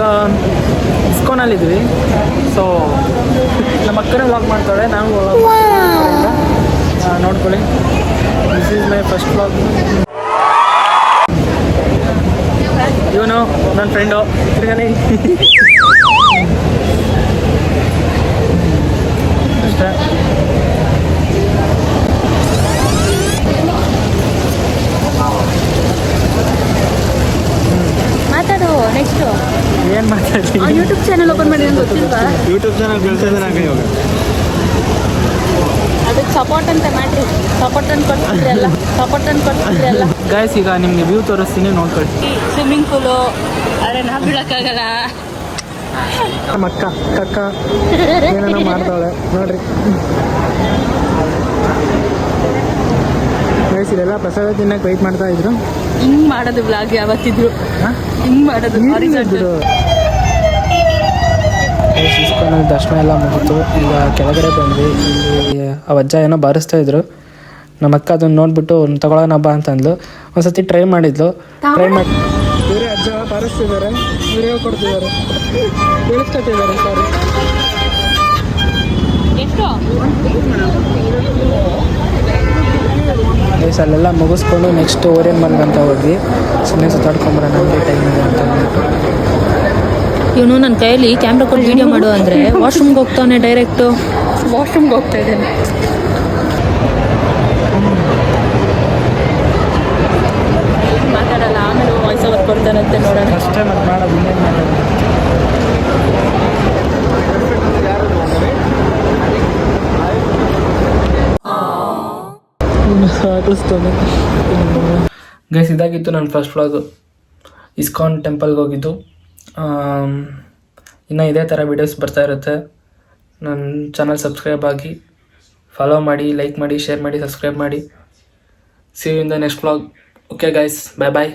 ಈಗ ಇಸ್ಕಾನಲ್ಲಿದ್ವಿ. ಸೊ ನಮ್ಮ ಅಕ್ಕನೇ ವ್ಲಾಗ್ ಮಾಡ್ತಾಳೆ ನಾನು ನೋಡ್ಕೊಳ್ಳಿ. This is my first vlog ಇವನು ನನ್ನ ಫ್ರೆಂಡು ತಿರ್ಗಾನೆ ನೆಕ್ಸ್ಟ್ ಏನು ಮಾತಾಡ್ತೀನಿ ಯೂಟ್ಯೂಬ್ ಚಾನಲ್ ಓಪನ್ ಮಾಡಿ ನಂಗೆ ಗೊತ್ತಿಲ್ವಾ? ಯೂಟ್ಯೂಬ್ ಚಾನಲ್ ಬೆಳೆಸ್ತಾ ಇದ್ದಾನೆ ಆಗ ಇವಾಗ. ಅದಕ್ಕೆ ಸಪೋರ್ಟ್ ಅಂತ ಮಾಡ್ರಿ. ಸಪೋರ್ಟ್ ಅಂತ ಕೊಡ್ತಿದ್ರಲ್ಲ ಸಪೋರ್ಟ್ ಅಂತ ಕೊಡ್ತಿದ್ರಲ್ಲ ಗಾಯ್ಸ್ ಈಗ ನಿಮಗೆ ವ್ಯೂ ತೋರಿಸ್ತೀನಿ ನೋಡ್ಕೊಳ್ಳಿ. ಸ್ವಿಮ್ಮಿಂಗ್ ಪೂಲು ಆದರೆ ನಾ ಬೀಳಕ್ಕಾಗಲ್ಲ ನಮ್ಮ ಅಕ್ಕ ಕಕ್ಕ ಏನೇನೋ ಮಾಡ್ತಾಳೆ. ನೋಡ್ರಿ. ಇಲ್ಲೆಲ್ಲ ಪ್ರಸಾದ ತಿನ್ನಕ್ಕೆ ವೆಯ್ಟ್ ಮಾಡ್ತಾ ಇದ್ರು. ಹಿಂಗ್ ಮಾಡೋದು ಬ್ಲಾಗ್ ಯಾವತ್ತಿದ್ರು. ಹಾಂ? ಹಿಂಗ್ ಮಾಡೋದು ದರ್ಶನ ಎಲ್ಲ ಮುಗಿತು. ಈಗ ಕೆಳಗಡೆ ಬಂದ್ವಿ. ಇಲ್ಲಿ ಆ ಅಜ್ಜ ಏನೋ ಬಾರಿಸ್ತಾ ಇದ್ರು. ನಮ್ಮ ಅಕ್ಕ ಅದನ್ನ ನೋಡ್ಬಿಟ್ಟು ಒಂದು ತಗೊಳ್ಳೋಣ ಬಾ ಅಂತಂದ್ಲು. ಒಂದ್ಸತಿ ಟ್ರೈ ಮಾಡಿದ್ಲು. ಟ್ರೈ ಮಾಡಿ ಬೇರೆ ಅಜ್ಜ ಬಾರಿಸ್ತಿದ್ದಾರೆ. ವಿಡಿಯೋ ಕೊಡ್ತಿದ್ದಾರೆ ಬೆಳೆಸ್ಕೊತಿದ್ದಾರೆ ಸರ್ ಎಷ್ಟು? ಅಲ್ಲೆಲ್ಲ ಮುಗಿಸ್ಕೊಂಡು ನೆಕ್ಸ್ಟ್ ಓರೇನ್ ಮಲ್ಗ್ ಅಂತ ಹೋದ್ವಿ. ಸುಮ್ಮನೆ ಸುತ್ತಾಡ್ಕೊಂಬರೋಣ ನಮಗೆ ಟೈಮ್ ಇದೆ ಅಂತ ಅಂದ್ಬಿಟ್ಟು. ಇವನು ನನ್ನ ಕೈಯಲ್ಲಿ ಕ್ಯಾಮ್ರಾ ಕೊಟ್ಟು ವೀಡಿಯೋ ಮಾಡು ಅಂದರೆ ವಾಶ್ರೂಮ್ಗೆ ಹೋಗ್ತಾನೆ ಡೈರೆಕ್ಟು ವಾಶ್ರೂಮ್ಗೆ ಹೋಗ್ತಾ ಇದ್ದಾನೆ. ಸಾಕಿಸ್ತಾನೆ ಗೈಸ್ ಇದಾಗಿತ್ತು ನನ್ನ ಫಸ್ಟ್ ಫ್ಲಾಗ್ ಇಸ್ಕಾನ್ ಟೆಂಪಲ್ಗೆ ಹೋಗಿದ್ದು. ಇನ್ನು ಇದೇ ಥರ ವೀಡಿಯೋಸ್ ಬರ್ತಾ ಇರುತ್ತೆ. ನನ್ನ ಚಾನಲ್ ಸಬ್ಸ್ಕ್ರೈಬ್ ಆಗಿ ಫಾಲೋ ಮಾಡಿ ಲೈಕ್ ಮಾಡಿ ಶೇರ್ ಮಾಡಿ ಸಬ್ಸ್ಕ್ರೈಬ್ ಮಾಡಿ. See in the next vlog okay guys bye bye